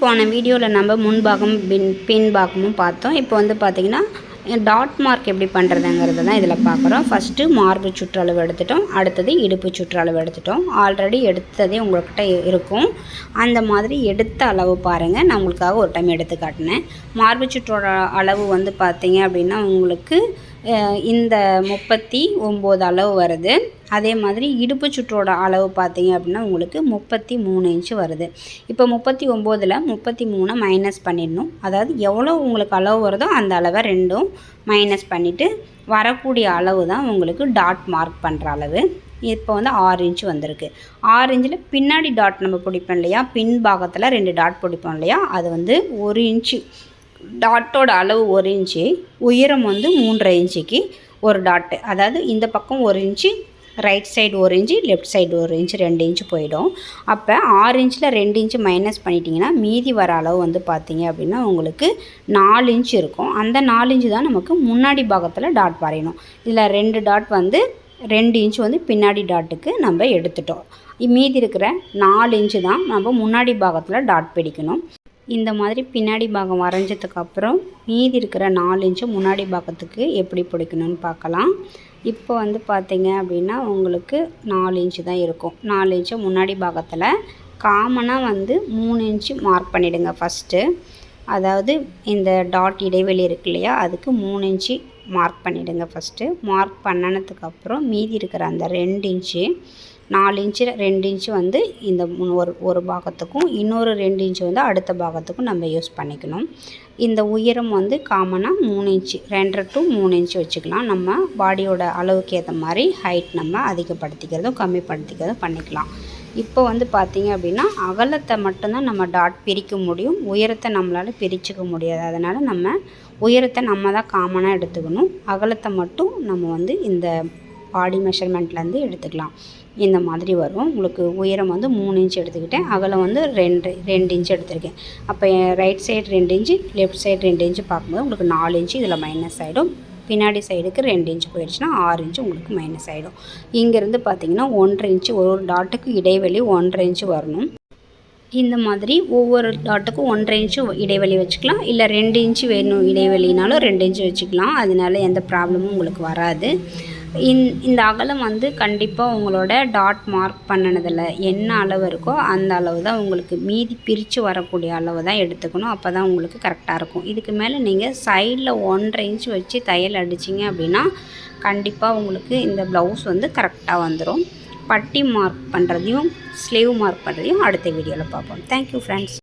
போன வீடியோவில் நம்ம முன்பாகம் பின் பின்பாகமும் பார்த்தோம். இப்போ வந்து பார்த்திங்கன்னா டாட் மார்க் எப்படி பண்ணுறதுங்கிறது தான் இதில் பார்க்குறோம் ஃபஸ்ட்டு மார்பு சுற்றளவு எடுத்துட்டோம். அடுத்தது இடுப்பு சுற்றளவு எடுத்துட்டோம். ஆல்ரெடி எடுத்ததே உங்கள்கிட்ட இருக்கும். அந்த மாதிரி எடுத்த அளவு பாருங்கள் நான் உங்களுக்காக ஒரு டைம் எடுத்து காட்டினேன். மார்பு சுற்றோட அளவு வந்து பார்த்தீங்க அப்படின்னா உங்களுக்கு இந்த முப்பத்தி ஒம்பது அளவு வருது. அதே மாதிரி இடுப்பு சுற்றோட அளவு பார்த்தீங்க அப்படின்னா உங்களுக்கு முப்பத்தி மூணு இன்ச்சு வருது. இப்போ முப்பத்தி ஒம்போதில் முப்பத்தி மூணை மைனஸ் பண்ணிடணும். அதாவது எவ்வளோ உங்களுக்கு அளவு வருதோ அந்த அளவை ரெண்டும் மைனஸ் பண்ணிவிட்டு வரக்கூடிய அளவு தான் உங்களுக்கு டாட் மார்க் பண்ணுற அளவு. இப்போ வந்து ஆறு இன்ச்சு வந்திருக்கு. ஆறு இன்ச்சில் பின்னாடி டாட் நம்ம பிடிப்போம் இல்லையா? பின் பாகத்தில் ரெண்டு டாட் பிடிப்போம் இல்லையா? அது வந்து ஒரு இன்ச்சு டாட்டோட அளவு ஒரு இன்ச்சு உயரம் வந்து மூன்றரை இன்ச்சுக்கு ஒரு டாட்டு அதாவது இந்த பக்கம் ஒரு இன்ச்சு ரைட் சைடு ஒரு இன்ச்சு லெஃப்ட் சைடு ஒரு இன்ச்சு ரெண்டு இன்ச்சு போயிடும். அப்போ ஆறு இன்ச்சில் ரெண்டு இன்ச்சு மைனஸ் பண்ணிட்டீங்கன்னா மீதி வர அளவு வந்து பார்த்தீங்க அப்படின்னா உங்களுக்கு நாலு இன்ச்சு இருக்கும். அந்த நாலு இன்ச்சு தான் நமக்கு முன்னாடி பாகத்தில் டாட் வரையணும். இதில் ரெண்டு டாட் வந்து ரெண்டு இன்ச்சு வந்து பின்னாடி டாட்டுக்கு நம்ம எடுத்துட்டோம். மீதி இருக்கிற நாலு இன்ச்சு தான் நம்ம முன்னாடி பாகத்தில் டாட் பிடிக்கணும். இந்த மாதிரி பின்னாடி பாகம் வரைஞ்சதுக்கப்புறம் மீதி இருக்கிற நாலு இன்ச்சு முன்னாடி பாகத்துக்கு எப்படி பிடிக்கணும்னு பார்க்கலாம். இப்போ வந்து பார்த்தீங்க அப்படின்னா உங்களுக்கு நாலு இன்ச்சு தான் இருக்கும். நாலு இன்ச்சு முன்னாடி பாகத்தில் காமனாக வந்து மூணு இன்ச்சு மார்க் பண்ணிவிடுங்க ஃபஸ்ட்டு அதாவது இந்த டாட் இடைவெளி இருக்கு இல்லையா அதுக்கு மூணு இன்ச்சு மார்க் பண்ணிவிடுங்க ஃபஸ்ட்டு மார்க் பண்ணினதுக்கப்புறம் மீதி இருக்கிற அந்த ரெண்டு இன்ச்சு நாலு இன்ச்சு ரெண்டு இன்ச்சு வந்து இந்த ஒரு ஒரு பாகத்துக்கும் இன்னொரு ரெண்டு இன்ச்சு வந்து அடுத்த பாகத்துக்கும் நம்ம யூஸ் பண்ணிக்கணும். இந்த உயரம் வந்து காமனாக மூணு இன்ச்சு ரெண்டரை டு மூணு இன்ச்சு வச்சுக்கலாம். நம்ம பாடியோட அளவுக்கு ஏற்ற மாதிரி ஹைட் நம்ம அதிகப்படுத்திக்கிறதும் கம்மிப்படுத்திக்கிறதும் பண்ணிக்கலாம். இப்போ வந்து பார்த்திங்க அப்படின்னா அகலத்தை மட்டும்தான் நம்ம டாட் பிரிக்க முடியும். உயரத்தை நம்மளால் பிரிச்சுக்க முடியாது. அதனால் நம்ம உயரத்தை நம்ம தான் காமனாக எடுத்துக்கணும். அகலத்தை மட்டும் நம்ம வந்து இந்த பாடி மெஷர்மெண்ட்லேருந்து எடுத்துக்கலாம். இந்த மாதிரி வரும். உங்களுக்கு உயரம் வந்து மூணு இன்ச் எடுத்துக்கிட்டேன். அகலம் வந்து ரெண்டு ரெண்டு இன்ச் எடுத்திருக்கேன். அப்போ ரைட் சைடு ரெண்டு இன்ச்சு லெஃப்ட் சைடு ரெண்டு இன்ச்சு பார்க்கும்போது உங்களுக்கு நாலு இன்ச்சு இதில் மைனஸ் ஆகிடும் பின்னாடி சைடுக்கு ரெண்டு இன்ச்சு போயிடுச்சுன்னா ஆறு இன்ச்சு உங்களுக்கு மைனஸ் ஆகிடும் இங்கேருந்து பார்த்தீங்கன்னா ஒன்றரை இன்ச்சு ஒரு ஒரு டாட்டுக்கு இடைவெளி ஒன்றரை இன்ச்சு வரணும். இந்த மாதிரி ஒவ்வொரு டாட்டுக்கும் ஒன்றரை இன்ச்சு இடைவெளி வச்சுக்கலாம். இல்லை ரெண்டு இன்ச்சு வேணும் இடைவெளினாலும் ரெண்டு இன்ச்சு வச்சுக்கலாம். அதனால எந்த ப்ராப்ளமும் உங்களுக்கு வராது. இந் இந்த அகலம் வந்து கண்டிப்பாக உங்களோட டாட் மார்க் பண்ணினதில் என்ன அளவு இருக்கோ அந்த அளவு தான் உங்களுக்கு மீதி பிரித்து வரக்கூடிய அளவு தான் எடுத்துக்கணும். அப்போ தான் உங்களுக்கு கரெக்டாக இருக்கும். இதுக்கு மேலே நீங்கள் சைடில் ஒன்றரை இன்ச் வச்சு தையல் அடிச்சிங்க அப்படின்னா கண்டிப்பாக உங்களுக்கு இந்த ப்ளவுஸ் வந்து கரெக்டாக வந்துடும் பட்டி மார்க் பண்ணுறதையும் ஸ்லீவ் மார்க் பண்ணுறதையும் அடுத்த வீடியோவில் பார்ப்போம். Thank you friends